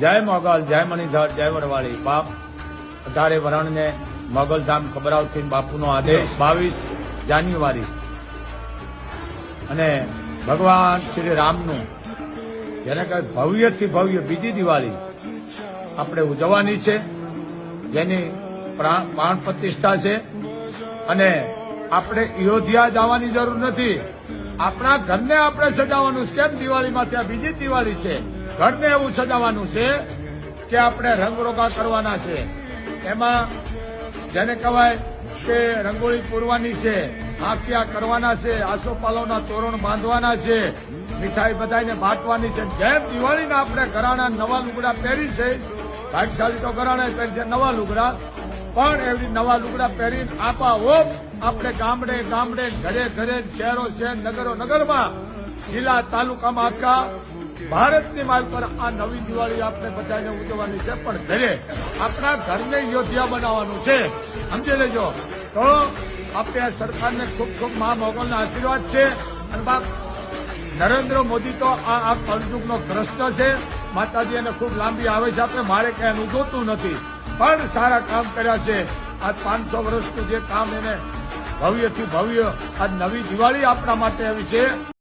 જય મોગલ, જય મણિધર, જય વરવાળી બાપ અઢારે વરણને મોગલધામ ખબરાવથી બાપુનો આદેશ બાવીસ જાન્યુઆરી. અને ભગવાન શ્રી રામનું જેને કહે ભવ્યથી ભવ્ય બીજી દિવાળી આપણે ઉજવવાની છે, જેની પ્રાણ પ્રતિષ્ઠા છે. અને આપણે અયોધ્યા જવાની જરૂર નથી. આપણા ઘરને આપણે સજાવવાનું કેમ દિવાળીમાં ત્યાં બીજી દિવાળી છે? ઘરને એવું સજાવવાનું છે કે આપણે રંગરોગા કરવાના છે. એમાં જેને કહેવાય કે રંગોળી પૂરવાની છે આંખિયા કરવાના છે, આસોપાલવના તોરણ બાંધવાના છે, મીઠાઈ બધાને બાંટવાની છે. જેમ દિવાળીના આપણે ઘરાણા નવા લુગડા પહેરી છે, ભાગશાળી તો ઘરાણા પહેરી છે નવા લુગડા, પણ એવી નવા લુગડા પહેરીને આપા ઓપ આપણે ગામડે ગામડે, ઘરે ઘરે, શહેરો શહેર, નગરો નગરમાં, જિલ્લા તાલુકામાં આખા ભારતની માર્ગ પર આ નવી દિવાળી આપણે બધાને ઉજવવાની છે. પણ ઘરે આપણા ઘરને યોધ્યા બનાવવાનું છે. સમજી લેજો. તો આપણે આ સરકારને ખૂબ ખૂબ મહા મોગલના આશીર્વાદ છે. અને બાપ નરેન્દ્ર મોદી તો આ આ કળયુગનો કૃષ્ણ છે. માતાજી એને ખૂબ લાંબી આવે છે આપણે મારે ક્યાં અનુભવતું નથી. પણ સારા કામ કર્યા છે. આ પાંચસો વર્ષનું જે કામ એને ભવ્યથી ભવ્ય આ નવી દિવાળી આપણા માટે આવી છે.